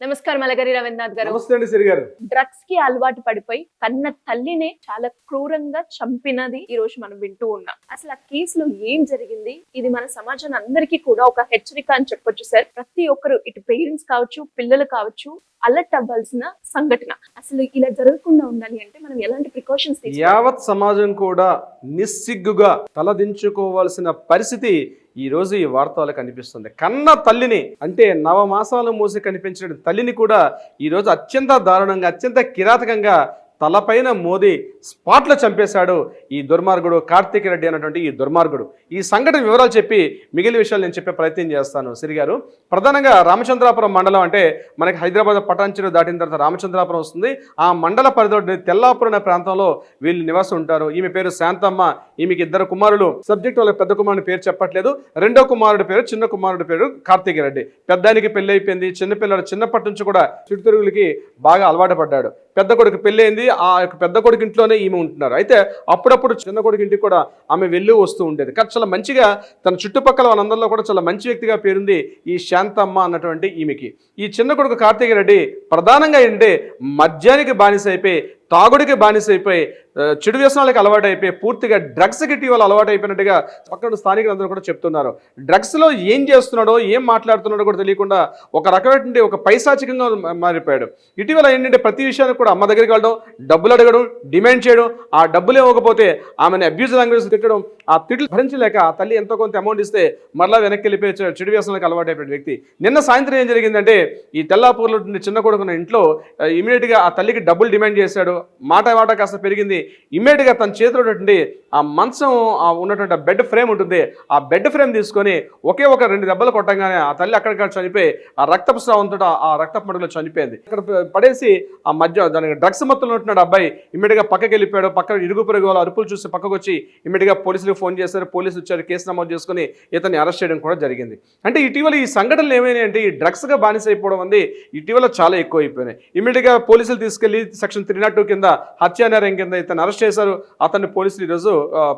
నమస్కారం అలగరి రవీంద్రనాథ్ గారు. నమస్తే అండి సిరి గారు. డ్రగ్స్కి అలవాటు పడిపోయి కన్న తల్లినే చాలా క్రూరంగా చంపినది ఈ రోజు మనం వింటూ ఉన్నాం. అసలు ఆ కేసులో ఏం జరిగింది? ఇది మన సమాజం అందరికీ కూడా ఒక హెచ్చరిక అని చెప్పొచ్చు సార్. ప్రతి ఒక్కరు ఇటు పేరెంట్స్ కావచ్చు పిల్లలు కావచ్చు అలర్ట్ అవ్వాల్సిన సంఘటన. అసలు ఇలా జరగకుండా ఉండాలి అంటే మనం ఎలాంటి ప్రికాషన్స్ యావత్ సమాజం కూడా నిస్సిగ్గుగా తలదించుకోవాల్సిన పరిస్థితి ఈ రోజు ఈ వార్తలు కనిపిస్తుంది. కన్న తల్లిని అంటే నవమాసాలు మూసి కనిపించిన తల్లిని కూడా ఈరోజు అత్యంత దారుణంగా అత్యంత కిరాతకంగా తలపైన మోదీ స్పాట్లో చంపేశాడు ఈ దుర్మార్గుడు కార్తీక్ రెడ్డి అనేటువంటి ఈ దుర్మార్గుడు. ఈ సంఘటన వివరాలు చెప్పి మిగిలిన విషయాలు నేను చెప్పే ప్రయత్నం చేస్తాను. సిరిగారు ప్రధానంగా రామచంద్రాపురం మండలం అంటే మనకి హైదరాబాద్ పటాన్చెరు దాటిన తర్వాత రామచంద్రాపురం వస్తుంది. ఆ మండల పరిధిలో తెల్లాపురం అనే ప్రాంతంలో వీళ్ళు నివాసం ఉంటారు. ఈమె పేరు శాంతమ్మ ఈమెకి ఇద్దరు కుమారులు. సబ్జెక్ట్ వాళ్ళ పెద్ద కుమారుని పేరు చెప్పట్లేదు. రెండో కుమారుడి పేరు చిన్న కుమారుడి పేరు కార్తీక్ రెడ్డి. పెద్దానికి పెళ్ళి అయిపోయింది. చిన్నపిల్లడు చిన్నప్పటి నుంచి కూడా చిరుతిరుగులకి బాగా అలవాటు పడ్డాడు. పెద్ద కొడుకు పెళ్ళి అయింది. ఆ యొక్క పెద్ద కొడుకు ఇంట్లోనే ఈమె ఉంటున్నారు. అయితే అప్పుడప్పుడు చిన్న కొడుకు ఇంటికి కూడా ఆమె వెళ్ళి వస్తూ ఉండేది. కానీ చాలా మంచిగా తన చుట్టుపక్కల వాళ్ళందరిలో కూడా చాలా మంచి వ్యక్తిగా పేరుంది ఈ శాంతమ్మ అన్నటువంటి ఈమెకి. ఈ చిన్న కొడుకు కార్తీక రెడ్డి ప్రధానంగా ఏంటంటే మద్యానికి బానిస అయిపోయి తాగుడికి బానిస అయిపోయి చెడు వ్యసనాలకు అలవాటు అయిపోయి పూర్తిగా డ్రగ్స్కి ఇటీవల అలవాటు అయిపోయినట్టుగా పక్కన స్థానికులందరూ కూడా చెప్తున్నారు. డ్రగ్స్లో ఏం చేస్తున్నాడో ఏం మాట్లాడుతున్నాడో కూడా తెలియకుండా ఒక రకమైనటువంటి ఒక పైశాచికంగా మారిపోయాడు. ఇటీవల ఏంటంటే ప్రతి విషయానికి కూడా అమ్మ దగ్గరికి వెళ్ళడం డబ్బులు అడగడం డిమాండ్ చేయడం ఆ డబ్బులు ఇవ్వకపోతే ఆమెను అబ్యూజ్ లాంగ్వేజ్ తిట్టడం ఆ తిట్లు భరించలేక ఆ తల్లి ఎంతో కొంత అమౌంట్ ఇస్తే మరలా వెనక్కి వెళ్ళిపోయి చెడు వ్యసనాలకు అలవాటు అయిపోయిన వ్యక్తి. నిన్న సాయంత్రం ఏం జరిగిందంటే ఈ తెల్లాపూర్లో చిన్న కొడుకున్న ఇంట్లో ఇమీడియట్గా ఆ తల్లికి డబ్బులు డిమాండ్ చేశాడు. మాట మాట కాస్త పెరిగింది. ఇమ్మీడియట్గా తన చేతిలో ఉన్నటువంటి ఆ మంచం ఉన్నటువంటి ఆ బెడ్ ఫ్రేమ్ ఉంటుంది. ఆ బెడ్ ఫ్రేమ్ తీసుకొని ఒకే ఒక రెండు దెబ్బలు కొట్టంగానే ఆ తల్లి అక్కడిక్కడ చనిపోయి ఆ రక్తపు స్రావంతో ఆ రక్తపు మడుగులో చనిపోయింది. అక్కడ పడేసి ఆ మధ్య దానికి డ్రగ్స్ మొత్తంలో ఉంటున్నాడు అబ్బాయి ఇమ్మీడియట్గా పక్కకి వెళ్ళిపోయాడు. పక్కన ఇరుగు పొరుగు అరుపులు చూసి పక్కకు వచ్చి ఇమ్మీడియట్గా పోలీసులకు ఫోన్ చేశారు. పోలీసులు వచ్చారు. కేసు నమోదు చేసుకుని ఇతన్ని అరెస్ట్ చేయడం కూడా జరిగింది. అంటే ఇటీవల ఈ సంఘటనలు ఏమైనాయంటే ఈ డ్రగ్స్గా బానిస అయిపోవడం అనేది ఇటీవల చాలా ఎక్కువ అయిపోయినాయి ఇమ్మీడియట్గా పోలీసులు తీసుకెళ్ళి సెక్షన్ త్రీ నాట్ టూ కింద హత్యానేరం కింద ఇతను అరెస్ట్ చేశారు అతన్ని పోలీసులు ఈరోజు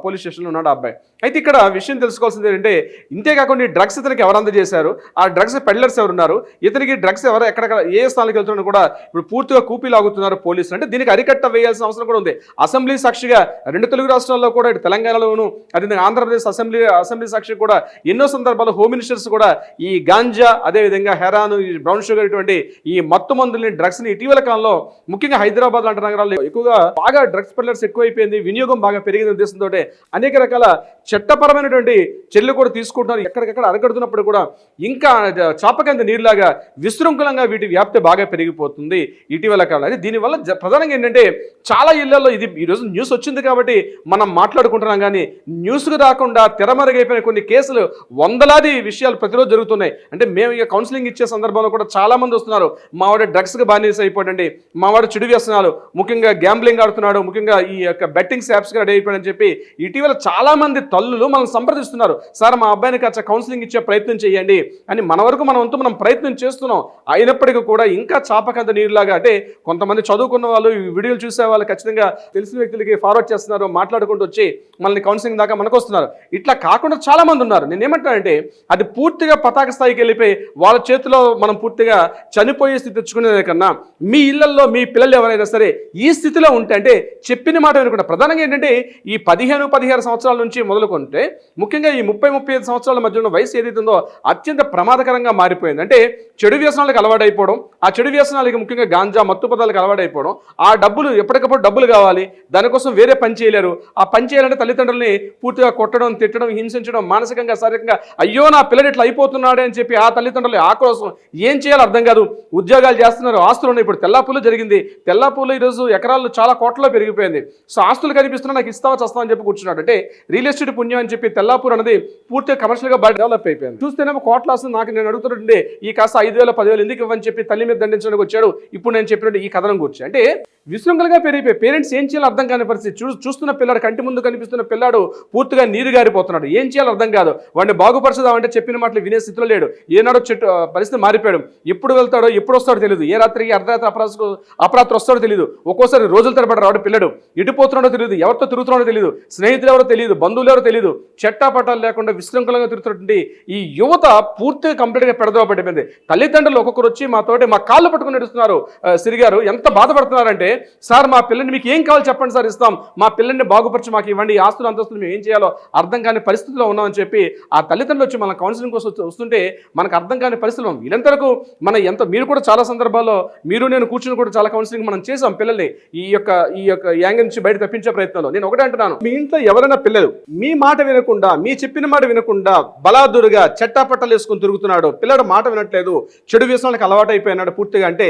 పోలీస్ స్టేషన్లో ఉన్నాడు అబ్బాయి. అయితే ఇక్కడ విషయం తెలుసుకోవాల్సింది ఏంటంటే ఇంతేకాకుండా ఈ డ్రగ్స్ ఇతనికి ఎవరు అందజేశారు? ఆ డ్రగ్స్ పెడ్లర్స్ ఎవరున్నారు? ఇతనికి డ్రగ్స్ ఎవరు ఎక్కడెక్కడ ఏ స్థానానికి వెళ్తున్నారో కూడా ఇప్పుడు పూర్తిగా కూపీ లాగుతున్నారు పోలీసులు. అంటే దీనికి అరికట్ట వేయాల్సిన అవసరం కూడా ఉంది. అసెంబ్లీ సాక్షిగా రెండు తెలుగు రాష్ట్రాల్లో కూడా ఇటు తెలంగాణలోను అదే ఆంధ్రప్రదేశ్ అసెంబ్లీ అసెంబ్లీ సాక్షి కూడా ఎన్నో సందర్భాల్లో హోమ్ మినిస్టర్స్ కూడా ఈ గాంజా అదేవిధంగా హెరాను ఈ బ్రౌన్ షుగర్ ఇటువంటి ఈ మత్తు మందుల్ని డ్రగ్స్ని ఇటీవల కాలంలో ముఖ్యంగా హైదరాబాద్ లాంటి నగరాల్లో ఎక్కువగా బాగా డ్రగ్స్ పెల్లర్స్ ఎక్కువైపోయింది వినియోగం బాగా పెరిగిన ఉద్దేశంతో అనేక రకాల చట్టపరమైనటువంటి చర్యలు కూడా తీసుకుంటున్నారు. ఎక్కడికక్కడ అరగడుతున్నప్పుడు కూడా ఇంకా చాపకంద నీరులాగా విశృంఖలంగా వీటి వ్యాప్తి బాగా పెరిగిపోతుంది ఇటీవల కాలం దీనివల్ల జ- ప్రధానంగా ఏంటంటే చాలా ఇళ్ళలో ఇది ఈరోజు న్యూస్ వచ్చింది కాబట్టి మనం మాట్లాడుకుంటున్నాం కానీ న్యూస్కు రాకుండా తెరమరుగైపోయిన కొన్ని కేసులు వందలాది విషయాలు ప్రతిరోజు జరుగుతున్నాయి. అంటే మేము ఇక కౌన్సిలింగ్ ఇచ్చే సందర్భంలో కూడా చాలా మంది వస్తున్నారు. మావాడు డ్రగ్స్కి బానిస అయిపోయండి మావాడు చెడు వ్యసనాలు ముఖ్యంగా గ్యాంబ్లింగ్ ఆడుతున్నాడు ముఖ్యంగా ఈ యొక్క బెట్టింగ్ యాప్స్కి రెడీ అయిపోయాడని చెప్పి ఇటీవల చాలామంది తల్లులు మనం సంప్రదిస్తున్నారు. సార్ మా అబ్బాయిని కాస్త కౌన్సిలింగ్ ఇచ్చే ప్రయత్నం చేయండి అని మన వరకు మనం అంతా మనం ప్రయత్నం చేస్తున్నాం. అయినప్పటికీ కూడా ఇంకా చాపకంత నీరులాగా అంటే కొంతమంది చదువుకున్న వాళ్ళు ఈ వీడియోలు చూసే వాళ్ళు ఖచ్చితంగా తెలిసిన వ్యక్తులకి ఫార్వర్డ్ చేస్తున్నారు మాట్లాడుకుంటూ వచ్చి మనల్ని కౌన్సిలింగ్ దాకా మనకు వస్తున్నారు ఇట్లా కాకుండా చాలామంది ఉన్నారు. నేను ఏమంటానంటే అది పూర్తిగా పతాక స్థాయికి వెళ్ళిపోయి వాళ్ళ చేతిలో మనం పూర్తిగా చనిపోయే స్థితి తెచ్చుకునేది కన్నా మీ ఇళ్ళలో మీ పిల్లలు ఎవరైనా సరే ఈ స్థితిలో ఉంటే అంటే చెప్పిన మాట వినకుండా ప్రధానంగా ఏంటంటే ఈ పదిహేను పదిహేను సంవత్సరాల నుంచి మొదలుకుంటే ముఖ్యంగా ఈ ముప్పై ముప్పై ఐదు సంవత్సరాల మధ్య ఉన్న వయసు ఏదైతే అత్యంత ప్రమాదకరంగా మారిపోయింది. అంటే చెడు వ్యసనాలకు అలవాటైపోవడం ఆ చెడు వ్యసనాలకి ముఖ్యంగా గాంజా మత్తు పదాలకు అలవాటైపోవడం ఆ డబ్బులు ఎప్పటికప్పుడు డబ్బులు కావాలి దానికోసం వేరే పని చేయలేరు. ఆ పని చేయాలంటే తల్లిదండ్రుల్ని పూర్తిగా కొట్టడం తిట్టడం హింసించడం మానసికంగా శారీరకంగా అయ్యో నా పిల్లలు ఇట్లా అయిపోతున్నాడే అని చెప్పి ఆ తల్లిదండ్రులు ఆక్రోశం ఏం చేయాలో అర్థం కాదు. ఉద్యోగాలు చేస్తున్నారు ఆస్తులు ఉన్నాయి. ఇప్పుడు తెల్లాపూలు జరిగింది. తెల్లాపూలు ఈరోజు ఎకరాలు చాలా కోట్లలో పెరిగిపోయింది. సో ఆస్తులు కనిపిస్తున్నా నాకు ఇస్తావా చస్తావా అని చెప్పి కూర్చున్నాడు. అంటే రియల్ ఎస్టేట్ పుణ్యం అని చెప్పి తెల్లాపూర్ అనేది పూర్తిగా కమర్షియల్గా బాగా డెవలప్ అయిపోయింది. చూస్తేనేమో కోట్ల ఆస్తుంది నాకు నేను అడుగుతుంటే ఈ కాస్త ఐదు వేల పదివేలు ఎందుకు ఇవ్వని చెప్పి తల్లి మీద దండించడానికి వచ్చాడు. ఇప్పుడు నేను చెప్పినట్టు ఈ కథనం కూర్చో అంటే విశృంఖలంగా పెరిగిపోయి పేరెంట్స్ ఏం చేయాలో అర్థం కాని పరిస్థితి. చూ చూస్తున్న పిల్లాడు కంటి ముందు కనిపిస్తున్న పిల్లాడు పూర్తిగా నీరు గారిపోతున్నాడు. ఏం చేయాలో అర్థం కాదు. వాడిని బాగుపరచదామంటే చెప్పిన మాటలు వినే స్థితిలో లేడు. ఏనాడో చెట్టు పరిస్థితి మారిపోయాడు. ఎప్పుడు వెళ్తాడో ఎప్పుడు వస్తాడో తెలియదు ఏ రాత్రికి అర్ధరాత్రి అపరాత్రి అపరాత్రి వస్తాడో తెలియదు ఒక్కోసారి రోజుల తరబడి రాడు పిల్లడు. ఎడిపోతున్నాడో తెలియదు ఎవరితో తిరుగుతున్నాడో తెలియదు స్నేహితులు ఎవరో తెలియదు బంధువులు ఎవరో తెలియదు చెట్టాపట్టాలు లేకుండా విశృంఖలంగా తిరుగుతున్నటువంటి ఈ యువత పూర్తిగా కంప్లీట్గా పెడదవ పడిపోయింది. తల్లిదండ్రులు ఒక్కొక్కరు వచ్చి మాతోటి మా కాళ్ళు పట్టుకుని నడుస్తున్నారు. సిరిగారు ఎంత బాధపడుతున్నారంటే సార్ మా పిల్లని మీకు ఏం కావాలి చెప్పండి సార్ ఇస్తాం. మా పిల్లల్ని బాగుపరిచి మాకు ఇవ్వండి. ఈ ఆస్తులు అంతస్తులు మేము ఏం చేయాలో అర్థం కాని పరిస్థితిలో ఉన్నామని చెప్పి ఆ తల్లిదండ్రులు వచ్చి మన కౌన్సిలింగ్ కోసం వస్తుంటే మనకు అర్థం కాని పరిస్థితులు వీళ్ళంతరకు మన ఎంత మీరు కూడా చాలా సందర్భాల్లో మీరు నేను కూర్చుని కూడా చాలా కౌన్సిలింగ్ మనం చేసాం పిల్లల్ని ఈ యొక్క ఈ యొక్క యాంగిల్ నుంచి బయట తప్పించే ప్రయత్నంలో. నేను ఒకటే అంటున్నాను. మీ ఇంట్లో ఎవరైనా పిల్లలు మీ మాట వినకుండా మీ చెప్పిన మాట వినకుండా బలాదురుగా చెట్టాపట్టలు వేసుకుని తిరుగుతున్నాడు పిల్లడు మాట వినట్లేదు చెడు వ్యసనాలకు అలవాటు అయిపోయినాడు పూర్తిగా అంటే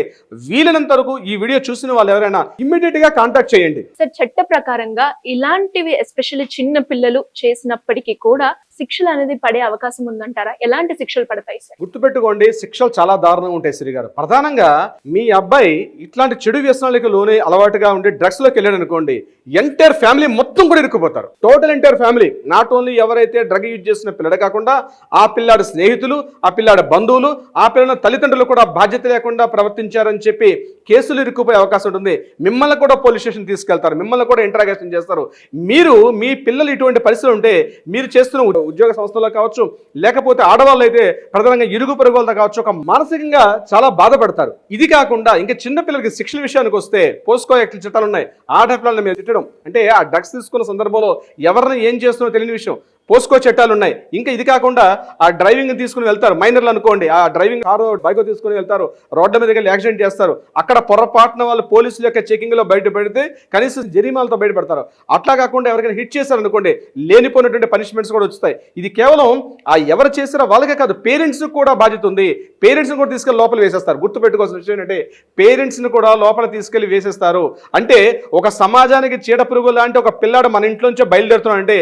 వీలైనంత వరకు ఈ వీడియో చూసిన వాళ్ళు ఎవరైనా ఇమ్మీడియట్గా కాంటాక్ట్ చేయండి. సార్ చట్ట ప్రకారంగా ఇలాంటివి ఎస్పెషల్లీ చిన్న పిల్లలు చేసినప్పటికీ కూడా శిక్షలు అనేది పడే అవకాశం ఉందంటారా? ఎలాంటి శిక్షలు పడతాయి సార్? గుర్తుపెట్టుకోండి శిక్షలు చాలా దారుణంగా ఉంటాయి శ్రీ గారు. ప్రధానంగా మీ అబ్బాయి ఇట్లాంటి చెడు వ్యసనాలకు లోనే అలవాటుగా ఉండి డ్రగ్స్లోకి వెళ్ళాడు అనుకోండి ఎంటైర్ ఫ్యామిలీ మొత్తం కూడా ఇరుక్కుపోతారు. Total entire family not only ఎవరైతే డ్రగ్ యూజ్ చేసిన పిల్లడు కాకుండా ఆ పిల్లాడి స్నేహితులు ఆ పిల్లాడి బంధువులు ఆ పిల్లల తల్లిదండ్రులు కూడా బాధ్యత లేకుండా ప్రవర్తించారని చెప్పి కేసులు ఇరుక్కుపోయే అవకాశం ఉంటుంది. మిమ్మల్ని కూడా పోలీస్ స్టేషన్ తీసుకెళ్తారు మిమ్మల్ని కూడా ఇంటరాగేషన్ చేస్తారు. మీరు మీ పిల్లలు ఇటువంటి పరిస్థితులు ఉంటే మీరు చేస్తున్న ఉద్యోగ సంస్థలో కావచ్చు లేకపోతే ఆడవాళ్ళు అయితే ప్రధానంగా ఇరుగు పొరుగులతో కావచ్చు ఒక మానసికంగా చాలా బాధపడతారు. ఇది కాకుండా ఇంకా చిన్న పిల్లలకి శిక్షణ విషయానికి వస్తే పోస్కో యాక్ట్ చట్టాలు ఉన్నాయి. ఆ పిల్లల్ని మీరు తిట్టడం. అంటే ఆ డ్రగ్స్ తీసుకున్న సందర్భంలో ఎవరిని ఏం చేస్తున్నో తెలియని విషయం. పోస్కో చట్టాలు ఉన్నాయి. ఇంకా ఇది కాకుండా ఆ డ్రైవింగ్ తీసుకుని వెళ్తారు. మైనర్లు అనుకోండి. ఆ డ్రైవింగ్ కారు బైక్ తీసుకుని వెళ్తారు. రోడ్ల మీదకి వెళ్ళి యాక్సిడెంట్ చేస్తారు. అక్కడ పొరపాటున వాళ్ళు పోలీసుల యొక్క చెకింగ్లో బయటపడితే కనీసం జరిమాలతో బయటపడతారు. అట్లా కాకుండా ఎవరికైనా హిట్ చేశారు అనుకోండి లేనిపోయినటువంటి పనిష్మెంట్స్ కూడా వస్తాయి ఇది కేవలం ఆ ఎవరు చేసారో వాళ్ళకే కాదు పేరెంట్స్ కూడా బాధ్యత ఉంది. పేరెంట్స్ని కూడా తీసుకెళ్ళి లోపల వేసేస్తారు. గుర్తుపెట్టుకోవాల్సిన విషయం ఏంటంటే పేరెంట్స్ని కూడా లోపల తీసుకెళ్ళి వేసేస్తారు. అంటే ఒక సమాజానికి చీడ పురుగు లాంటి ఒక పిల్లాడు మన ఇంట్లోంచే బయలుదేరుతున్నాడు అంటే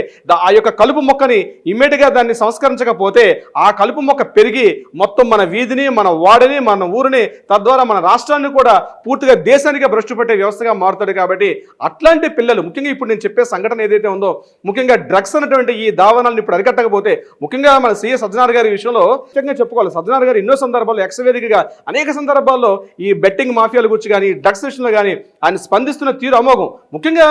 ఆ యొక్క కలుపు మొక్కని ఇమ్మీడియట్గా దాన్ని సంస్కరించకపోతే ఆ కలుపు మొక్క పెరిగి మొత్తం మన వీధిని మన వాడిని మన ఊరిని తద్వారా మన రాష్ట్రాన్ని కూడా పూర్తిగా దేశానికి భ్రష్టు పెట్టే వ్యవస్థగా మారుతాడు కాబట్టి అట్లాంటి పిల్లలు ముఖ్యంగా ఇప్పుడు నేను చెప్పే సంఘటన ఏదైతే ఉందో ముఖ్యంగా డ్రగ్స్ అన్నటువంటి ఈ దావనాలను ఇప్పుడు అరికట్టకపోతే ముఖ్యంగా మన సీఎస్ సజ్జనార్ గారి విషయంలో ముఖ్యంగా చెప్పుకోవాలి. సజ్జనార్ గారు ఎన్నో సందర్భాల్లో ఎక్సవేదికగా అనేక సందర్భాల్లో ఈ బెట్టింగ్ మాఫియాల గురించి కానీ డ్రగ్స్ విషయంలో కానీ ఆయన స్పందిస్తున్న తీరు అమోఘం. ముఖ్యంగా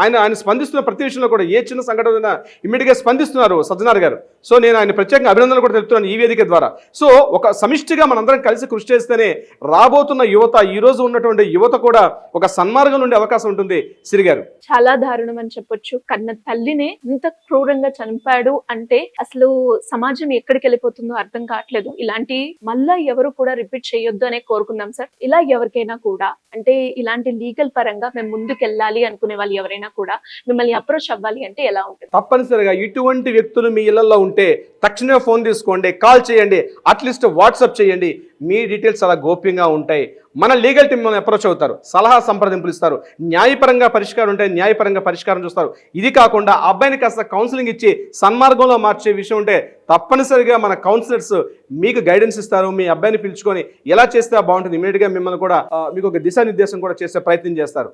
ఆయన ఆయన స్పందిస్తున్న ప్రతి విషయంలో కూడా ఏ చిన్న సంఘటన ఇమ్మీడియట్గా స్పందిస్తున్నారు సజ్జనార్ గారు. సో నేను ఆయన ప్రత్యేకంగా అభినందనలు కూడా తెలుపుతున్నాను ఈ వేదిక ద్వారా. సో ఒక సమిష్టిగా మనందరం కలిసి కృషి చేస్తేనే రాబోతున్న యువత ఈ రోజు ఉన్నటువంటి యువత కూడా ఒక సన్మార్గం నుండి అవకాశం ఉంటుంది. సిరి గారు. చాలా దారుణం అని చెప్పొచ్చు. కన్న తల్లినే ఇంత క్రూరంగా చంపాడు అంటే అసలు సమాజం ఎక్కడికి వెళ్ళిపోతుందో అర్థం కావట్లేదు. ఇలాంటి మళ్ళా ఎవరు కూడా రిపీట్ చేయొద్దు అనే కోరుకుందాం సార్. ఇలా ఎవరికైనా కూడా అంటే ఇలాంటి లీగల్ పరంగా మేము ముందుకు వెళ్ళాలి అనుకునే వాళ్ళు ఎవరైనా కూడా మిమ్మల్ని అప్రోచ్ అవ్వాలి అంటే ఎలా ఉంటుంది? తప్పనిసరిగా ఇటువంటి వ్యక్తులు మీ ఇళ్ళలో ఉంటే తక్షణమే ఫోన్ తీసుకోండి కాల్ చేయండి అట్లీస్ట్ వాట్సాప్ చేయండి. మీ డీటెయిల్స్ చాలా గోప్యంగా ఉంటాయి. మన లీగల్ టీం మిమ్మల్ని అప్రోచ్ అవుతారు. సలహా సంప్రదింపులు ఇస్తారు. న్యాయపరంగా పరిష్కారం ఉంటే న్యాయపరంగా పరిష్కారం చూస్తారు. ఇది కాకుండా అబ్బాయిని కాస్త కౌన్సిలింగ్ ఇచ్చి సన్మార్గంలో మార్చే విషయం ఉంటే తప్పనిసరిగా మన కౌన్సిలర్స్ మీకు గైడెన్స్ ఇస్తారు. మీ అబ్బాయిని పిలుచుకొని ఎలా చేస్తే బాగుంటుంది ఇమీడియట్గా మిమ్మల్ని కూడా మీకు ఒక దిశానిర్దేశం కూడా చేసే ప్రయత్నం చేస్తారు.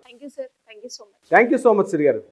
Thank you so much Siri garu